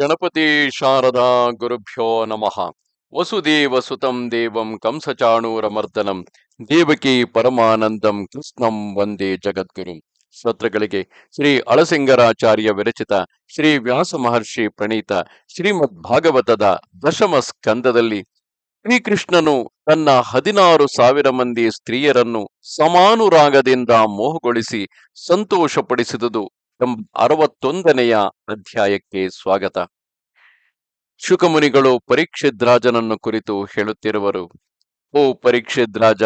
ಗಣಪತಿ ಶಾರದಾ ಗುರುಭ್ಯೋ ನಮಃ. ವಸುದೇವ ಸುತಂ ದೇವಂ ಕಂಸಚಾಣೂರಮರ್ದನಂ. ದೇವಕಿ ಪರಮಾನಂದಂ ಕೃಷ್ಣಂ ವಂದೇ ಜಗದ್ಗುರು. ಸ್ತೋತ್ರಗಳಿಗೆ ಶ್ರೀ ಅಳಸಿಂಗರಾಚಾರ್ಯ ವಿರಚಿತ ಶ್ರೀ ವ್ಯಾಸ ಮಹರ್ಷಿ ಪ್ರಣೀತ ಶ್ರೀಮದ್ ಭಾಗವತದ ದಶಮ ಸ್ಕಂದದಲ್ಲಿ ಶ್ರೀಕೃಷ್ಣನು ತನ್ನ ಹದಿನಾರು ಸಾವಿರ ಮಂದಿ ಸ್ತ್ರೀಯರನ್ನು ಸಮಾನುರಾಗದಿಂದ ಮೋಹಗೊಳಿಸಿ ಸಂತೋಷಪಡಿಸಿದುದು. ಅರವತ್ತೊಂದನೆಯ ಅಧ್ಯಾಯಕ್ಕೆ ಸ್ವಾಗತ. ಶುಕಮುನಿಗಳು ಪರೀಕ್ಷಿದ್ರಾಜನನ್ನು ಕುರಿತು ಹೇಳುತ್ತಿರುವರು, ಓ ಪರೀಕ್ಷಿದ್ರಾಜ,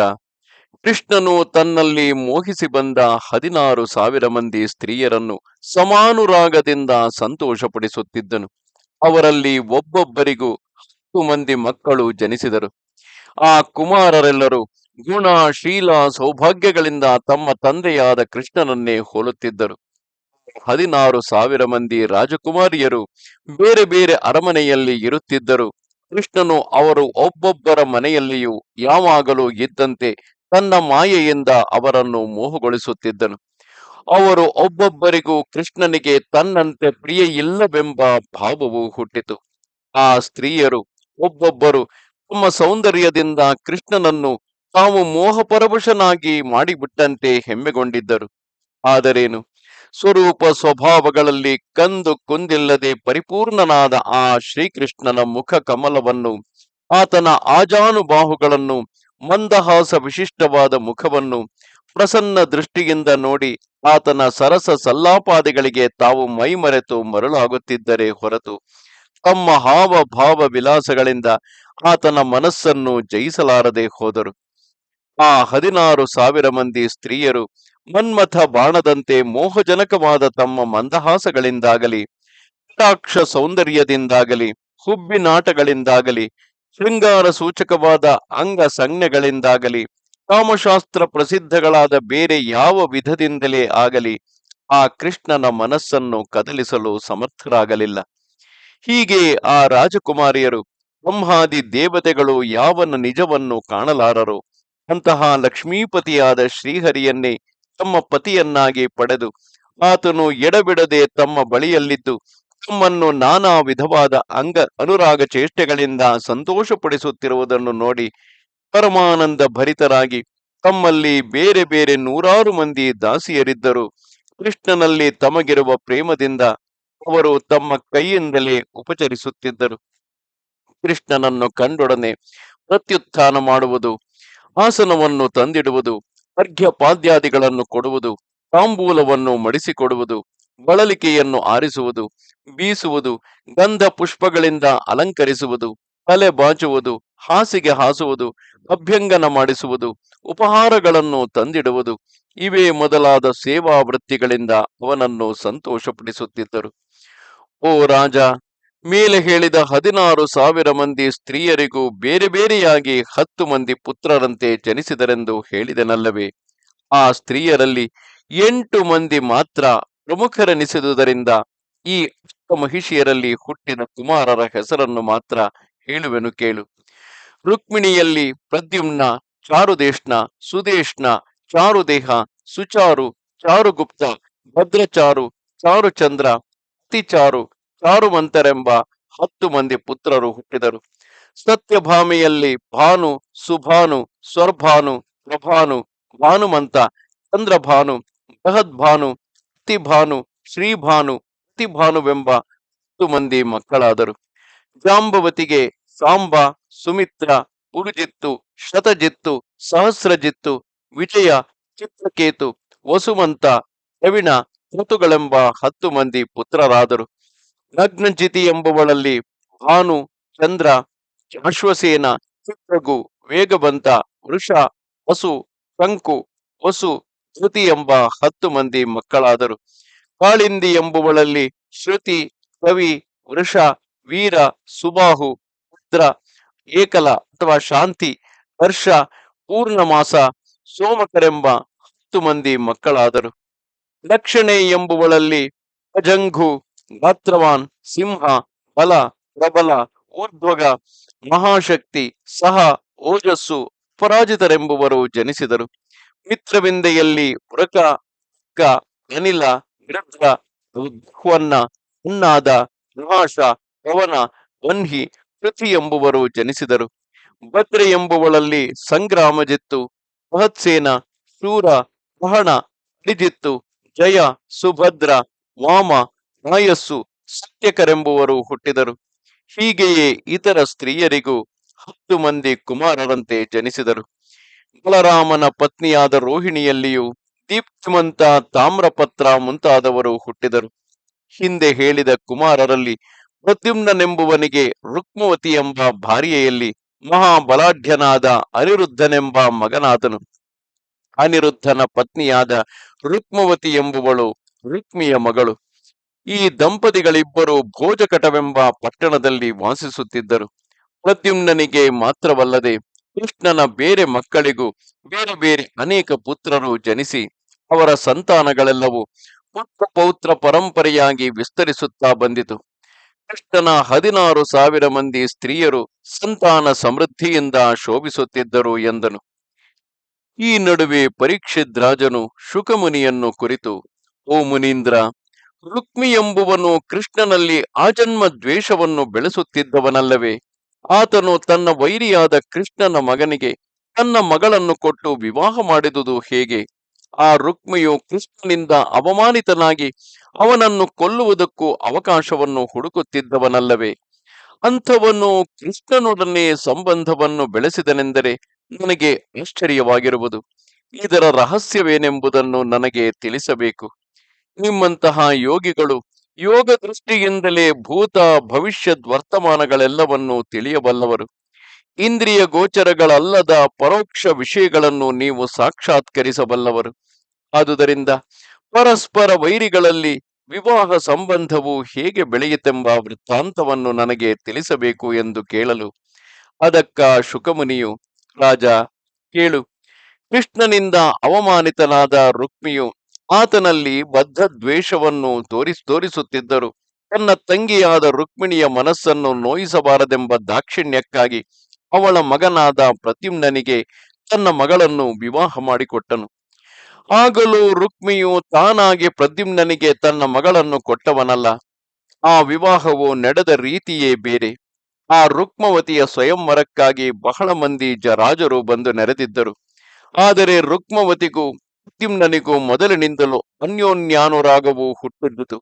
ಕೃಷ್ಣನು ತನ್ನಲ್ಲಿ ಮೋಹಿಸಿ ಬಂದ ಹದಿನಾರು ಸಾವಿರ ಮಂದಿ ಸ್ತ್ರೀಯರನ್ನು ಸಮಾನುರಾಗದಿಂದ ಸಂತೋಷಪಡಿಸುತ್ತಿದ್ದನು. ಅವರಲ್ಲಿ ಒಬ್ಬೊಬ್ಬರಿಗೂ ಹತ್ತು ಮಂದಿ ಮಕ್ಕಳು ಜನಿಸಿದರು. ಆ ಕುಮಾರರೆಲ್ಲರೂ ಗುಣ, ಶೀಲ, ಸೌಭಾಗ್ಯಗಳಿಂದ ತಮ್ಮ ತಂದೆಯಾದ ಕೃಷ್ಣನನ್ನೇ ಹೋಲುತ್ತಿದ್ದರು. ಹದಿನಾರು ಸಾವಿರ ಮಂದಿ ರಾಜಕುಮಾರಿಯರು ಬೇರೆ ಬೇರೆ ಅರಮನೆಯಲ್ಲಿ ಇರುತ್ತಿದ್ದರು. ಕೃಷ್ಣನು ಅವರು ಒಬ್ಬೊಬ್ಬರ ಮನೆಯಲ್ಲಿಯೂ ಯಾವಾಗಲೂ ಇದ್ದಂತೆ ತನ್ನ ಮಾಯೆಯಿಂದ ಅವರನ್ನು ಮೋಹಗೊಳಿಸುತ್ತಿದ್ದನು. ಅವರು ಒಬ್ಬೊಬ್ಬರಿಗೂ ಕೃಷ್ಣನಿಗೆ ತನ್ನಂತೆ ಪ್ರಿಯ ಇಲ್ಲವೆಂಬ ಭಾವವು ಹುಟ್ಟಿತು. ಆ ಸ್ತ್ರೀಯರು ಒಬ್ಬೊಬ್ಬರು ತಮ್ಮ ಸೌಂದರ್ಯದಿಂದ ಕೃಷ್ಣನನ್ನು ತಾವು ಮೋಹಪರವಶನಾಗಿ ಮಾಡಿಬಿಟ್ಟಂತೆ ಹೆಮ್ಮೆಗೊಂಡಿದ್ದರು. ಆದರೇನು? ಸ್ವರೂಪ ಸ್ವಭಾವಗಳಲ್ಲಿ ಕಂದು ಕುಂದಿಲ್ಲದೆ ಪರಿಪೂರ್ಣನಾದ ಆ ಶ್ರೀಕೃಷ್ಣನ ಮುಖ ಕಮಲವನ್ನು, ಆತನ ಆಜಾನುಬಾಹುಗಳನ್ನು, ಮಂದಹಾಸ ವಿಶಿಷ್ಟವಾದ ಮುಖವನ್ನು ಪ್ರಸನ್ನ ದೃಷ್ಟಿಯಿಂದ ನೋಡಿ ಆತನ ಸರಸ ಸಲ್ಲಾಪಾದಿಗಳಿಗೆ ತಾವು ಮೈಮರೆತು ಮರಳಾಗುತ್ತಿದ್ದರೆ ಹೊರತು ತಮ್ಮ ಹಾವ ಭಾವ ವಿಲಾಸಗಳಿಂದ ಆತನ ಮನಸ್ಸನ್ನು ಜಯಿಸಲಾರದೆ ಹೋದರು. ಆ ಹದಿನಾರು ಸಾವಿರ ಮಂದಿ ಸ್ತ್ರೀಯರು ಮನ್ಮಥ ಬಾಣದಂತೆ ಮೋಹಜನಕವಾದ ತಮ್ಮ ಮಂದಹಾಸಗಳಿಂದಾಗಲಿ, ಕಟಾಕ್ಷ ಸೌಂದರ್ಯದಿಂದಾಗಲಿ ಹುಬ್ಬಿನಾಟಗಳಿಂದಾಗಲಿ ಶೃಂಗಾರ ಸೂಚಕವಾದ ಅಂಗ ಸಂಜ್ಞೆಗಳಿಂದಾಗಲಿ, ಕಾಮಶಾಸ್ತ್ರ ಪ್ರಸಿದ್ಧಗಳಾದ ಬೇರೆ ಯಾವ ವಿಧದಿಂದಲೇ ಆಗಲಿ, ಆ ಕೃಷ್ಣನ ಮನಸ್ಸನ್ನು ಕದಲಿಸಲು ಸಮರ್ಥರಾಗಲಿಲ್ಲ. ಹೀಗೆ ಆ ರಾಜಕುಮಾರಿಯರು, ಬ್ರಹ್ಮಾದಿ ದೇವತೆಗಳು ಯಾವನ ನಿಜವನ್ನು ಕಾಣಲಾರರು? ಅಂತಹ ಲಕ್ಷ್ಮೀಪತಿಯಾದ ಶ್ರೀಹರಿಯನ್ನೇ ತಮ್ಮ ಪತಿಯನ್ನಾಗಿ ಪಡೆದು ಆತನು ಎಡಬಿಡದೆ ತಮ್ಮ ಬಳಿಯಲ್ಲಿದ್ದು ತಮ್ಮನ್ನು ನಾನಾ ವಿಧವಾದ ಅಂಗ ಅನುರಾಗ ಚೇಷ್ಟೆಗಳಿಂದ ಸಂತೋಷಪಡಿಸುತ್ತಿರುವುದನ್ನು ನೋಡಿ ಪರಮಾನಂದ ಭರಿತರಾಗಿ ತಮ್ಮಲ್ಲಿ ಬೇರೆ ಬೇರೆ ನೂರಾರು ಮಂದಿ ದಾಸಿಯರಿದ್ದರು. ಕೃಷ್ಣನಲ್ಲಿ ತಮಗಿರುವ ಪ್ರೇಮದಿಂದ ಅವರು ತಮ್ಮ ಕೈಯಿಂದಲೇ ಉಪಚರಿಸುತ್ತಿದ್ದರು. ಕೃಷ್ಣನನ್ನು ಕಂಡೊಡನೆ ಪ್ರತ್ಯುತ್ಥಾನ ಮಾಡುವುದು, ಆಸನವನ್ನು ತಂದಿಡುವುದು ಅರ್ಘ್ಯ ಪಾದ್ಯಾದಿಗಳನ್ನು ಕೊಡುವುದು, ತಾಂಬೂಲವನ್ನು ಮಡಿಸಿಕೊಡುವುದು, ಬಳಲಿಕೆಯನ್ನು ಆರಿಸುವುದು, ಬೀಸುವುದು, ಗಂಧ ಪುಷ್ಪಗಳಿಂದ ಅಲಂಕರಿಸುವುದು, ತಲೆ ಬಾಚುವುದು, ಹಾಸಿಗೆ ಹಾಸುವುದು, ಅಭ್ಯಂಗನ ಮಾಡಿಸುವುದು, ಉಪಹಾರಗಳನ್ನು ತಂದಿಡುವುದು, ಇವೇ ಮೊದಲಾದ ಸೇವಾ ವೃತ್ತಿಗಳಿಂದ ಅವನನ್ನು ಸಂತೋಷಪಡಿಸುತ್ತಿದ್ದರು. ಓ ರಾಜ ಮೇಲೆ ಹೇಳಿದ ಹದಿನಾರು ಸಾವಿರ ಮಂದಿ ಸ್ತ್ರೀಯರಿಗೂ ಬೇರೆ ಬೇರೆಯಾಗಿ ಹತ್ತು ಮಂದಿ ಪುತ್ರರಂತೆ ಜನಿಸಿದರೆಂದು ಹೇಳಿದನಲ್ಲವೇ. ಆ ಸ್ತ್ರೀಯರಲ್ಲಿ ಎಂಟು ಮಂದಿ ಮಾತ್ರ ಪ್ರಮುಖರೆನಿಸಿದುದರಿಂದ ಈ ಮಹಿಷಿಯರಲ್ಲಿ ಹುಟ್ಟಿದ ಕುಮಾರರ ಹೆಸರನ್ನು ಮಾತ್ರ ಹೇಳುವೆನು ಕೇಳು. ರುಕ್ಮಿಣಿಯಲ್ಲಿ ಪ್ರದ್ಯುಮ್ನ, ಚಾರುದೇಶ್ನ, ಸುದೇಶ್ನ, ಚಾರುದೇಹ, ಸುಚಾರು, ಚಾರುಗುಪ್ತ, ಭದ್ರಚಾರು, ಚಾರುಚಂದ್ರ, ಅತಿಚಾರು ಚಾರುಮಂತರೆಂಬ ಹತ್ತು ಮಂದಿ ಪುತ್ರರು ಹುಟ್ಟಿದರು. ಸತ್ಯಭಾಮಿಯಲ್ಲಿ ಭಾನು, ಸುಭಾನು, ಸ್ವರ್ಭಾನು, ಪ್ರಭಾನು, ಭಾನುಮಂತ, ಚಂದ್ರಭಾನು, ಬೃಹದ್ಭಾನು, ಅತಿಭಾನು, ಶ್ರೀಭಾನು, ಅತಿಭಾನುವೆಂಬ ಹತ್ತು ಮಂದಿ ಮಕ್ಕಳಾದರು. ಜಾಂಬವತಿಗೆ ಸಾಂಬ, ಸುಮಿತ್ರ, ಪುರುಜಿತ್ತು, ಶತಜಿತ್ತು, ಸಹಸ್ರಜಿತ್ತು, ವಿಜಯ, ಚಿತ್ರಕೇತು, ವಸುಮಂತ ರವಿಣ ಋತುಗಳೆಂಬ ಹತ್ತು ಮಂದಿ ಪುತ್ರರಾದರು. ನಗ್ನಜಿತಿ ಎಂಬುವಳಲ್ಲಿ ಭಾನು, ಚಂದ್ರ ಅಶ್ವಸೇನ ಚಿತ್ರಗು, ವೇಗವಂತ, ವೃಷ, ವಸು, ಶಂಕು, ವಸು, ಧೃತಿ ಎಂಬ ಹತ್ತು ಮಂದಿ ಮಕ್ಕಳಾದರು. ಕಾಳಿಂದಿ ಎಂಬುವಳಲ್ಲಿ ಶ್ರುತಿ ಕವಿ ವೃಷ, ವೀರ, ಸುಬಾಹು, ಭದ್ರ, ಏಕಲ ಅಥವಾ ಶಾಂತಿ, ಹರ್ಷ, ಪೂರ್ಣಮಾಸ, ಸೋಮಕರೆಂಬ ಹತ್ತು ಮಂದಿ ಮಕ್ಕಳಾದರು. ಲಕ್ಷಣೆ ಎಂಬುವಳಲ್ಲಿ ಅಜಂಘು ಗಾತ್ರವಾನ್, ಸಿಂಹ, ಬಲ, ಪ್ರಬಲ, ಊರ್ಧ್ವಗ, ಮಹಾಶಕ್ತಿ, ಸಹ, ಓಜಸ್ಸು ಪರಾಜಿತರೆಂಬುವರು ಜನಿಸಿದರು. ಮಿತ್ರವಿಂದೆಯಲ್ಲಿ ಪುರಕ ಅನಿಲ ಉದ್ವನ್ನ ಹುಣ್ಣಾದ ಮಹಾಶ ಪವನ, ವನ್ಹಿ, ಪೃಥ್ವಿ ಎಂಬುವರು ಜನಿಸಿದರು. ಭದ್ರೆ ಎಂಬುವಳಲ್ಲಿ ಸಂಗ್ರಾಮಜಿತ್ತು ಮಹತ್ಸೇನ, ಶೂರ, ಮಹಣ, ಅಡಿಜಿತ್ತು, ಜಯ, ಸುಭದ್ರ, ವಾಮ ರಾಯಸ್ಸು ಸತ್ಯಕರೆಂಬುವರು ಹುಟ್ಟಿದರು. ಹೀಗೆಯೇ ಇತರ ಸ್ತ್ರೀಯರಿಗೂ ಹತ್ತು ಮಂದಿ ಕುಮಾರರಂತೆ ಜನಿಸಿದರು. ಬಲರಾಮನ ಪತ್ನಿಯಾದ ರೋಹಿಣಿಯಲ್ಲಿಯೂ ದೀಪ್ತಿಮಂತ ತಾಮ್ರಪತ್ರ ಮುಂತಾದವರು ಹುಟ್ಟಿದರು. ಹಿಂದೆ ಹೇಳಿದ ಕುಮಾರರಲ್ಲಿ ಪ್ರದ್ಯುಮ್ನೆಂಬುವನಿಗೆ ರುಕ್ಮವತಿ ಎಂಬ ಭಾರ್ಯೆಯಲ್ಲಿ ಮಹಾಬಲಾಢ್ಯನಾದ ಅನಿರುದ್ಧನೆಂಬ ಮಗನಾದನು. ಅನಿರುದ್ಧನ ಪತ್ನಿಯಾದ ರುಕ್ಮವತಿ ಎಂಬುವಳು ರುಕ್ಮಿಯ ಮಗಳು. ಈ ದಂಪತಿಗಳಿಬ್ಬರು ಭೋಜಕಟವೆಂಬ ಪಟ್ಟಣದಲ್ಲಿ ವಾಸಿಸುತ್ತಿದ್ದರು. ಪ್ರದ್ಯುಮ್ನನಿಗೆ ಮಾತ್ರವಲ್ಲದೆ ಕೃಷ್ಣನ ಬೇರೆ ಮಕ್ಕಳಿಗೂ ಬೇರೆ ಬೇರೆ ಅನೇಕ ಪುತ್ರರು ಜನಿಸಿ ಅವರ ಸಂತಾನಗಳೆಲ್ಲವೂ ಪುತ್ರ ಪೌತ್ರ ಪರಂಪರೆಯಾಗಿ ವಿಸ್ತರಿಸುತ್ತಾ ಬಂದಿತು. ಕೃಷ್ಣನ ಹದಿನಾರು ಸಾವಿರ ಮಂದಿ ಸ್ತ್ರೀಯರು ಸಂತಾನ ಸಮೃದ್ಧಿಯಿಂದ ಶೋಭಿಸುತ್ತಿದ್ದರು ಎಂದನು. ಈ ನಡುವೆ ಪರೀಕ್ಷಿದ್ರಾಜನು ಶುಕಮುನಿಯನ್ನು ಕುರಿತು, ಓ ಮುನೀಂದ್ರ ರುಕ್ಮಿ ಎಂಬುವನು ಕೃಷ್ಣನಲ್ಲಿ ಆಜನ್ಮ ದ್ವೇಷವನ್ನು ಬೆಳೆಸುತ್ತಿದ್ದವನಲ್ಲವೇ? ಆತನು ತನ್ನ ವೈರಿಯಾದ ಕೃಷ್ಣನ ಮಗನಿಗೆ ತನ್ನ ಮಗಳನ್ನು ಕೊಟ್ಟು ವಿವಾಹ ಮಾಡಿದುದು ಹೇಗೆ? ಆ ರುಕ್ಮಿಯು ಕೃಷ್ಣನಿಂದ ಅವಮಾನಿತನಾಗಿ ಅವನನ್ನು ಕೊಲ್ಲುವುದಕ್ಕೂ ಅವಕಾಶವನ್ನು ಹುಡುಕುತ್ತಿದ್ದವನಲ್ಲವೇ? ಅಂಥವನು ಕೃಷ್ಣನೊಡನೆ ಸಂಬಂಧವನ್ನು ಬೆಳೆಸಿದನೆಂದರೆ ನನಗೆ ಆಶ್ಚರ್ಯವಾಗಿರುವುದು. ಇದರ ರಹಸ್ಯವೇನೆಂಬುದನ್ನು ನನಗೆ ತಿಳಿಸಬೇಕು. ನಿಮ್ಮಂತಹ ಯೋಗಿಗಳು ಯೋಗ ದೃಷ್ಟಿಯಿಂದಲೇ ಭೂತ ಭವಿಷ್ಯದ್ ವರ್ತಮಾನಗಳೆಲ್ಲವನ್ನೂ ತಿಳಿಯಬಲ್ಲವರು. ಇಂದ್ರಿಯ ಗೋಚರಗಳಲ್ಲದ ಪರೋಕ್ಷ ವಿಷಯಗಳನ್ನು ನೀವು ಸಾಕ್ಷಾತ್ಕರಿಸಬಲ್ಲವರು. ಆದುದರಿಂದ ಪರಸ್ಪರ ವೈರಿಗಳಲ್ಲಿ ವಿವಾಹ ಸಂಬಂಧವು ಹೇಗೆ ಬೆಳೆಯಿತೆಂಬ ವೃತ್ತಾಂತವನ್ನು ನನಗೆ ತಿಳಿಸಬೇಕು ಎಂದು ಕೇಳಲು ಅದಕ್ಕ ಶುಕಮುನಿಯು, ರಾಜ, ಕೇಳು. ಕೃಷ್ಣನಿಂದ ಅವಮಾನಿತನಾದ ರುಕ್ಮಿಯು ಆತನಲ್ಲಿ ಬದ್ಧ ದ್ವೇಷವನ್ನು ತೋರಿಸ್, ತೋರಿಸುತ್ತಿದ್ದರು. ತನ್ನ ತಂಗಿಯಾದ ರುಕ್ಮಿಣಿಯ ಮನಸ್ಸನ್ನು ನೋಯಿಸಬಾರದೆಂಬ ದಾಕ್ಷಿಣ್ಯಕ್ಕಾಗಿ ಅವಳ ಮಗನಾದ ಪ್ರದ್ಯುಮ್ನನಿಗೆ ತನ್ನ ಮಗಳನ್ನು ವಿವಾಹ ಮಾಡಿಕೊಟ್ಟನು. ಆಗಲೂ ರುಕ್ಮಿಯು ತಾನಾಗಿ ಪ್ರದ್ಯುಮ್ನನಿಗೆ ತನ್ನ ಮಗಳನ್ನು ಕೊಟ್ಟವನಲ್ಲ. ಆ ವಿವಾಹವು ನಡೆದ ರೀತಿಯೇ ಬೇರೆ. ಆ ರುಕ್ಮವತಿಯ ಸ್ವಯಂವರಕ್ಕಾಗಿ ಬಹಳ ಮಂದಿ ಜರಾಜರು ರಾಜರು ಬಂದು ನೆರೆದಿದ್ದರು. ಆದರೆ ರುಕ್ಮವತಿಗೂ ಪ್ರದ್ಯುಮ್ನನಿಗೂ ಮೊದಲಿನಿಂದಲೂ ಅನ್ಯೋನ್ಯಾನುರಾಗವು ಹುಟ್ಟಿದ್ದುದು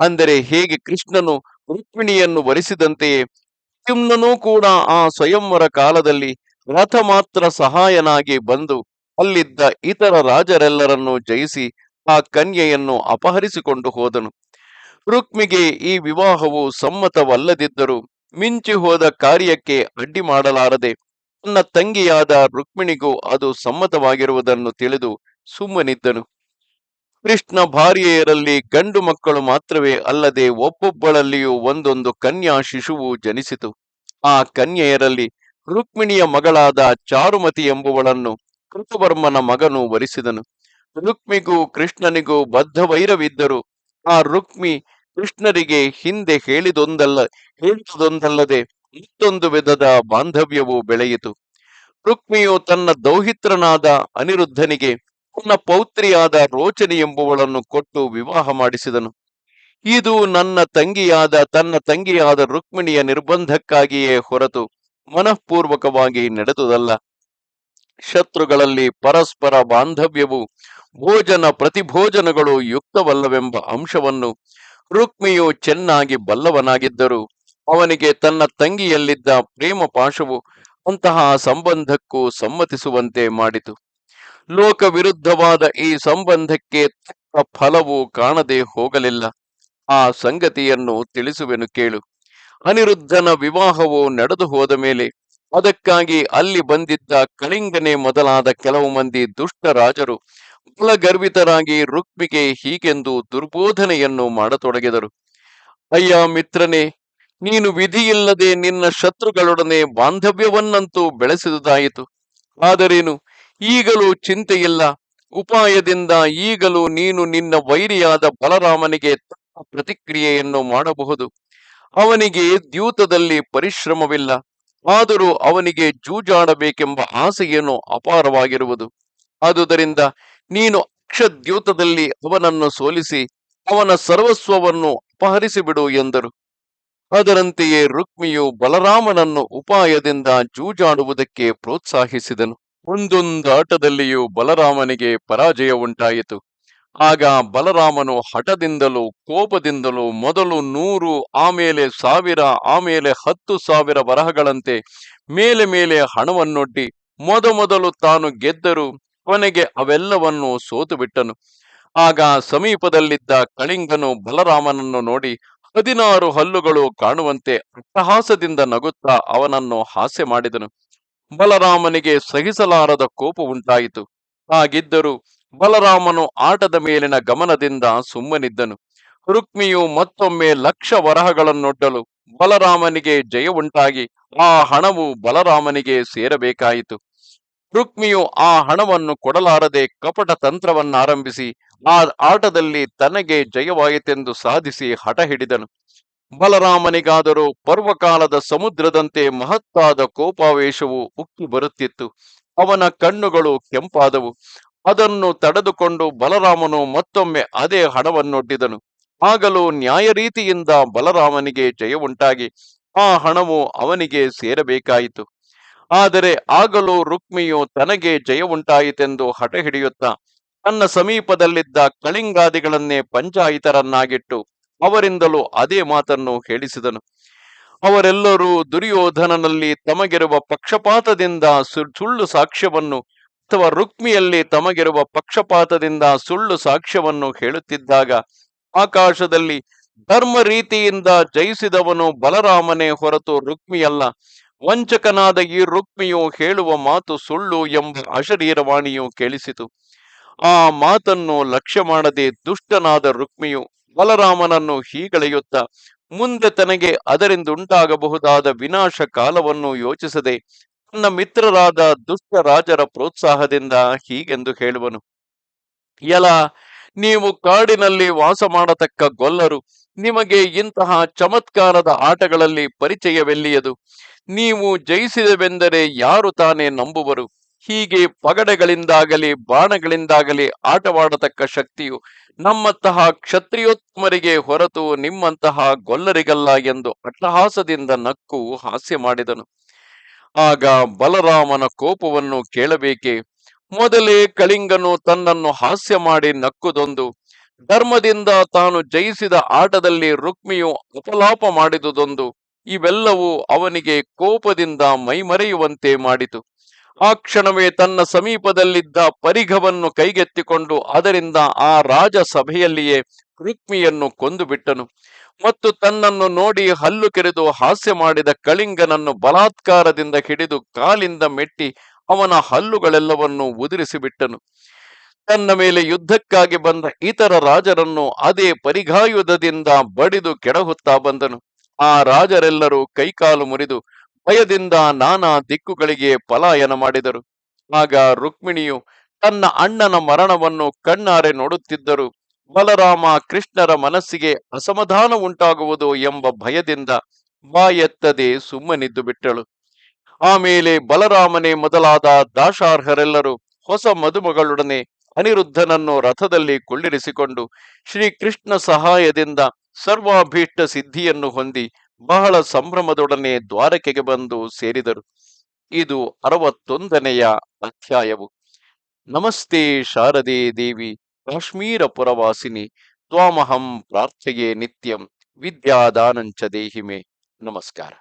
ಅಂದರೆ ಹೇಗೆ ಕೃಷ್ಣನು ರುಕ್ಮಿಣಿಯನ್ನು ವರಿಸಿದಂತೆಯೇ ಪ್ರದ್ಯುಮ್ನನೂ ಕೂಡ ಆ ಸ್ವಯಂವರ ಕಾಲದಲ್ಲಿ ರಥ ಮಾತ್ರ ಸಹಾಯನಾಗಿ ಬಂದು ಅಲ್ಲಿದ್ದ ಇತರ ರಾಜರೆಲ್ಲರನ್ನು ಜಯಿಸಿ ಆ ಕನ್ಯೆಯನ್ನು ಅಪಹರಿಸಿಕೊಂಡು ಹೋದನು. ರುಕ್ಮಿಗೆ ಈ ವಿವಾಹವು ಸಮ್ಮತವಲ್ಲದಿದ್ದರೂ ಮಿಂಚಿ ಹೋದ ಕಾರ್ಯಕ್ಕೆ ಅಡ್ಡಿ ಮಾಡಲಾರದೆ ತನ್ನ ತಂಗಿಯಾದ ರುಕ್ಮಿಣಿಗೂ ಅದು ಸಮ್ಮತವಾಗಿರುವುದನ್ನು ತಿಳಿದು ಸುಮ್ಮನಿದ್ದನು. ಕೃಷ್ಣ ಭಾರ್ಯೆಯರಲ್ಲಿ ಗಂಡು ಮಕ್ಕಳು ಮಾತ್ರವೇ ಅಲ್ಲದೆ ಒಬ್ಬೊಬ್ಬಳಲ್ಲಿಯೂ ಒಂದೊಂದು ಕನ್ಯಾ ಶಿಶುವು ಜನಿಸಿತು. ಆ ಕನ್ಯೆಯರಲ್ಲಿ ರುಕ್ಮಿಣಿಯ ಮಗಳಾದ ಚಾರುಮತಿ ಎಂಬುವಳನ್ನು ಕೃತವರ್ಮನ ಮಗನು ವರಿಸಿದನು. ರುಕ್ಮಿಗೂ ಕೃಷ್ಣನಿಗೂ ಬದ್ಧ ವೈರವಿದ್ದರು ಆ ರುಕ್ಮಿ ಕೃಷ್ಣರಿಗೆ ಹಿಂದೆ ಹೇಳಿದೊಂದಲ್ಲ ಹೇಳಿದುದೊಂದಲ್ಲದೆ ಮತ್ತೊಂದು ವಿಧದ ಬಾಂಧವ್ಯವು ಬೆಳೆಯಿತು. ರುಕ್ಮಿಯು ತನ್ನ ದೌಹಿತ್ರನಾದ ಅನಿರುದ್ಧನಿಗೆ ತನ್ನ ಪೌತ್ರಿಯಾದ ರೋಚನಿ ಎಂಬುವಳನ್ನು ಕೊಟ್ಟು ವಿವಾಹ ಮಾಡಿಸಿದನು. ಇದು ನನ್ನ ತಂಗಿಯಾದ, ತನ್ನ ತಂಗಿಯಾದ ರುಕ್ಮಿಣಿಯ ನಿರ್ಬಂಧಕ್ಕಾಗಿಯೇ ಹೊರತು ಮನಃಪೂರ್ವಕವಾಗಿ ನಡೆದುದಲ್ಲ. ಶತ್ರುಗಳಲ್ಲಿ ಪರಸ್ಪರ ಬಾಂಧವ್ಯವು ಭೋಜನ ಪ್ರತಿಭೋಜನಗಳು ಯುಕ್ತವಲ್ಲವೆಂಬ ಅಂಶವನ್ನು ರುಕ್ಮಿಯು ಚೆನ್ನಾಗಿ ಬಲ್ಲವನಾಗಿದ್ದರು ಅವನಿಗೆ ತನ್ನ ತಂಗಿಯಲ್ಲಿದ್ದ ಪ್ರೇಮ ಪಾಶವು ಅಂತಹ ಸಂಬಂಧಕ್ಕೂ ಸಮ್ಮತಿಸುವಂತೆ ಮಾಡಿತು. ಲೋಕ ವಿರುದ್ಧವಾದ ಈ ಸಂಬಂಧಕ್ಕೆ ತಕ್ಕ ಫಲವು ಕಾಣದೆ ಹೋಗಲಿಲ್ಲ. ಆ ಸಂಗತಿಯನ್ನು ತಿಳಿಸುವೆನು ಕೇಳು. ಅನಿರುದ್ಧನ ವಿವಾಹವು ನಡೆದು ಹೋದ ಮೇಲೆ ಅದಕ್ಕಾಗಿ ಅಲ್ಲಿ ಬಂದಿದ್ದ ಕಳಿಂಗನೆ ಮೊದಲಾದ ಕೆಲವು ಮಂದಿ ದುಷ್ಟ ರಾಜರು ಬಲಗರ್ವಿತರಾಗಿ ರುಕ್ಮಿಗೆ ಹೀಗೆಂದು ದುರ್ಬೋಧನೆಯನ್ನು ಮಾಡತೊಡಗಿದರು. ಅಯ್ಯ ಮಿತ್ರನೇ, ನೀನು ವಿಧಿಯಿಲ್ಲದೆ ನಿನ್ನ ಶತ್ರುಗಳೊಡನೆ ಬಾಂಧವ್ಯವನ್ನಂತೂ ಬೆಳೆಸಿದುದಾಯಿತು. ಆದರೇನು? ಈಗಲೂ ಚಿಂತೆಯಿಲ್ಲ. ಉಪಾಯದಿಂದ ಈಗಲೂ ನೀನು ನಿನ್ನ ವೈರಿಯಾದ ಬಲರಾಮನಿಗೆ ತಕ್ಕ ಪ್ರತಿಕ್ರಿಯೆಯನ್ನು ಮಾಡಬಹುದು. ಅವನಿಗೆ ದ್ಯೂತದಲ್ಲಿ ಪರಿಶ್ರಮವಿಲ್ಲ. ಆದರೂ ಅವನಿಗೆ ಜೂಜಾಡಬೇಕೆಂಬ ಆಸೆಯನ್ನು ಅಪಾರವಾಗಿರುವುದು. ಆದುದರಿಂದ ನೀನು ಅಕ್ಷದ್ಯೂತದಲ್ಲಿ ಅವನನ್ನು ಸೋಲಿಸಿ ಅವನ ಸರ್ವಸ್ವವನ್ನು ಅಪಹರಿಸಿಬಿಡು ಎಂದರು. ಅದರಂತೆಯೇ ರುಕ್ಮಿಯು ಬಲರಾಮನನ್ನು ಉಪಾಯದಿಂದ ಜೂಜಾಡುವುದಕ್ಕೆ ಪ್ರೋತ್ಸಾಹಿಸಿದನು. ಒಂದೊಂದಾಟದಲ್ಲಿಯೂ ಬಲರಾಮನಿಗೆ ಪರಾಜಯ ಉಂಟಾಯಿತು. ಆಗ ಬಲರಾಮನು ಹಠದಿಂದಲೂ, ಕೋಪದಿಂದಲೂ ಮೊದಲು ನೂರು, ಆಮೇಲೆ ಸಾವಿರ, ಆಮೇಲೆ ಹತ್ತು ಸಾವಿರ ಬರಹಗಳಂತೆ ಮೇಲೆ ಮೇಲೆ ಹಣವನ್ನೊಡ್ಡಿ ಮೊದಮೊದಲು ತಾನು ಗೆದ್ದರು ಕೊನೆಗೆ ಅವೆಲ್ಲವನ್ನು ಸೋತು ಬಿಟ್ಟನು ಆಗ ಸಮೀಪದಲ್ಲಿದ್ದ ಕಳಿಂಗನು ಬಲರಾಮನನ್ನು ನೋಡಿ ಹದಿನಾರು ಹಲ್ಲುಗಳು ಕಾಣುವಂತೆ ಅಟ್ಟಹಾಸದಿಂದ ನಗುತ್ತಾ ಅವನನ್ನು ಹಾಸ್ಯ ಮಾಡಿದನು. ಬಲರಾಮನಿಗೆ ಸಹಿಸಲಾರದ ಕೋಪ ಉಂಟಾಯಿತು. ಹಾಗಿದ್ದರೂ ಬಲರಾಮನು ಆಟದ ಮೇಲಿನ ಗಮನದಿಂದ ಸುಮ್ಮನಿದ್ದನು. ರುಕ್ಮಿಯು ಮತ್ತೊಮ್ಮೆ ಲಕ್ಷ ವರಹಗಳನ್ನೊಡ್ಡಲು ಬಲರಾಮನಿಗೆ ಜಯ ಆ ಹಣವು ಬಲರಾಮನಿಗೆ ಸೇರಬೇಕಾಯಿತು. ರುಕ್ಮಿಯು ಆ ಹಣವನ್ನು ಕೊಡಲಾರದೆ ಕಪಟ ತಂತ್ರವನ್ನಾರಂಭಿಸಿ ಆ ಆಟದಲ್ಲಿ ತನಗೆ ಜಯವಾಯಿತೆಂದು ಸಾಧಿಸಿ ಹಠ ಹಿಡಿದನು ಬಲರಾಮನಿಗಾದರೂ ಪರ್ವಕಾಲದ ಸಮುದ್ರದಂತೆ ಮಹತ್ತಾದ ಕೋಪಾವೇಶವು ಉಕ್ಕಿ ಬರುತ್ತಿತ್ತು. ಅವನ ಕಣ್ಣುಗಳು ಕೆಂಪಾದವು. ಅದನ್ನು ತಡೆದುಕೊಂಡು ಬಲರಾಮನು ಮತ್ತೊಮ್ಮೆ ಅದೇ ಹಣವನ್ನೊಡ್ಡಿದನು. ಆಗಲೂ ನ್ಯಾಯರೀತಿಯಿಂದ ಬಲರಾಮನಿಗೆ ಜಯ ಉಂಟಾಗಿ ಆ ಹಣವು ಅವನಿಗೆ ಸೇರಬೇಕಾಯಿತು. ಆದರೆ ಆಗಲೂ ರುಕ್ಮಿಯು ತನಗೆ ಜಯ ಉಂಟಾಯಿತೆಂದು ಹಠ ಹಿಡಿಯುತ್ತಾ ತನ್ನ ಸಮೀಪದಲ್ಲಿದ್ದ ಕಳಿಂಗಾದಿಗಳನ್ನೇ ಪಂಚಾಯಿತರನ್ನಾಗಿಟ್ಟು ಅವರಿಂದಲೂ ಅದೇ ಮಾತನ್ನು ಹೇಳಿಸಿದನು. ಅವರೆಲ್ಲರೂ ದುರ್ಯೋಧನನಲ್ಲಿ ತಮಗಿರುವ ಪಕ್ಷಪಾತದಿಂದ ಸುಳ್ಳು ಸಾಕ್ಷ್ಯವನ್ನು ಅಥವಾ ರುಕ್ಮಿಯಲ್ಲಿ ತಮಗಿರುವ ಪಕ್ಷಪಾತದಿಂದ ಸುಳ್ಳು ಸಾಕ್ಷ್ಯವನ್ನು ಹೇಳುತ್ತಿದ್ದಾಗ ಆಕಾಶದಲ್ಲಿ ಧರ್ಮ ರೀತಿಯಿಂದ ಜಯಿಸಿದವನು ಬಲರಾಮನೇ ಹೊರತು ರುಕ್ಮಿಯಲ್ಲ. ವಂಚಕನಾದ ಈ ರುಕ್ಮಿಯು ಹೇಳುವ ಮಾತು ಸುಳ್ಳು ಎಂಬ ಅಶರೀರವಾಣಿಯು ಕೇಳಿಸಿತು. ಆ ಮಾತನ್ನು ಲಕ್ಷ್ಯ ಮಾಡದೆ ದುಷ್ಟನಾದ ರುಕ್ಮಿಯು ಬಲರಾಮನನ್ನು ಹೀಗಳೆಯುತ್ತ, ಮುಂದೆ ತನಗೆ ಅದರಿಂದುಂಟಾಗಬಹುದಾದ ವಿನಾಶ ಕಾಲವನ್ನು ಯೋಚಿಸದೆ, ತನ್ನ ಮಿತ್ರರಾದ ದುಷ್ಟ ರಾಜರ ಪ್ರೋತ್ಸಾಹದಿಂದ ಹೀಗೆಂದು ಹೇಳುವನು. ಎಲ ನೀವು ಕಾಡಿನಲ್ಲಿ ವಾಸ ಮಾಡತಕ್ಕ ಗೊಲ್ಲರು, ನಿಮಗೆ ಇಂತಹ ಚಮತ್ಕಾರದ ಆಟಗಳಲ್ಲಿ ಪರಿಚಯವೆಲ್ಲಿಯದು? ನೀವು ಜಯಿಸಿದವೆಂದರೆ ಯಾರು ತಾನೇ ನಂಬುವರು? ಹೀಗೆ ಪಗಡೆಗಳಿಂದಾಗಲಿ, ಬಾಣಗಳಿಂದಾಗಲಿ ಆಟವಾಡತಕ್ಕ ಶಕ್ತಿಯು ನಮ್ಮಂತಹ ಕ್ಷತ್ರಿಯೋತ್ತಮರಿಗೆ ಹೊರತು ನಿಮ್ಮಂತಹ ಗೊಲ್ಲರಿಗಲ್ಲ ಎಂದು ಅಟ್ಟಹಾಸದಿಂದ ನಕ್ಕು ಹಾಸ್ಯ ಮಾಡಿದನು. ಆಗ ಬಲರಾಮನ ಕೋಪವನ್ನು ಕೇಳಬೇಕೆ? ಮೊದಲೇ ಕಳಿಂಗನು ತನ್ನನ್ನು ಹಾಸ್ಯ ಮಾಡಿ ನಕ್ಕುದೊಂದು, ಧರ್ಮದಿಂದ ತಾನು ಜಯಿಸಿದ ಆಟದಲ್ಲಿ ರುಕ್ಮಿಯು ಅಪಲಾಪ ಮಾಡಿದುದೊಂದು, ಇವೆಲ್ಲವೂ ಅವನಿಗೆ ಕೋಪದಿಂದ ಮೈಮರೆಯುವಂತೆ ಮಾಡಿತು. ಆ ಕ್ಷಣವೇ ತನ್ನ ಸಮೀಪದಲ್ಲಿದ್ದ ಪರಿಘವನ್ನು ಕೈಗೆತ್ತಿಕೊಂಡು ಅದರಿಂದ ಆ ರಾಜ ಸಭೆಯಲ್ಲಿಯೇ ರುಕ್ಮಿಯನ್ನು ಕೊಂದು ಮತ್ತು ತನ್ನನ್ನು ನೋಡಿ ಹಲ್ಲು ಕೆರೆದು ಹಾಸ್ಯ ಮಾಡಿದ ಕಳಿಂಗನನ್ನು ಬಲಾತ್ಕಾರದಿಂದ ಹಿಡಿದು ಕಾಲಿಂದ ಮೆಟ್ಟಿ ಅವನ ಹಲ್ಲುಗಳೆಲ್ಲವನ್ನು ಉದುರಿಸಿಬಿಟ್ಟನು. ತನ್ನ ಮೇಲೆ ಯುದ್ಧಕ್ಕಾಗಿ ಬಂದ ಇತರ ರಾಜರನ್ನು ಅದೇ ಪರಿಘಾಯುಧದಿಂದ ಬಡಿದು ಕೆಡಹುತ್ತಾ ಬಂದನು. ಆ ರಾಜರೆಲ್ಲರೂ ಕೈಕಾಲು ಮುರಿದು ಭಯದಿಂದ ನಾನಾ ದಿಕ್ಕುಗಳಿಗೆ ಪಲಾಯನ ಮಾಡಿದರು. ಆಗ ರುಕ್ಮಿಣಿಯು ತನ್ನ ಅಣ್ಣನ ಮರಣವನ್ನು ಕಣ್ಣಾರೆ ನೋಡುತ್ತಿದ್ದರು. ಬಲರಾಮ ಕೃಷ್ಣರ ಮನಸ್ಸಿಗೆ ಅಸಮಾಧಾನ ಉಂಟಾಗುವುದು ಎಂಬ ಭಯದಿಂದ ಬಾಯೆತ್ತದೆ ಸುಮ್ಮನಿದ್ದು ಬಿಟ್ಟಳು. ಆಮೇಲೆ ಬಲರಾಮನೇ ಮೊದಲಾದ ದಾಶಾರ್ಹರೆಲ್ಲರೂ ಹೊಸ ಮದುಮಗಳೊಡನೆ ಅನಿರುದ್ಧನನ್ನು ರಥದಲ್ಲಿ ಕುಳ್ಳಿರಿಸಿಕೊಂಡು ಶ್ರೀಕೃಷ್ಣ ಸಹಾಯದಿಂದ ಸರ್ವಾಭೀಷ್ಟ ಸಿದ್ಧಿಯನ್ನು ಹೊಂದಿ ಬಹಳ ಸಂಭ್ರಮದೊಡನೆ ದ್ವಾರಕೆಗೆ ಬಂದು ಸೇರಿದರು. ಇದು ಅರವತ್ತೊಂದನೆಯ ಅಧ್ಯಾಯವು. ನಮಸ್ತೆ ಶಾರದೆ ದೇವಿ ಕಾಶ್ಮೀರ ಪುರವಾಸಿನಿ ತ್ವಾಮಹಂ ಪ್ರಾರ್ಥೆಯೇ ನಿತ್ಯಂ, ವಿದ್ಯಾದಾನಂಚ ದೇಹಿಮೆ. ನಮಸ್ಕಾರ.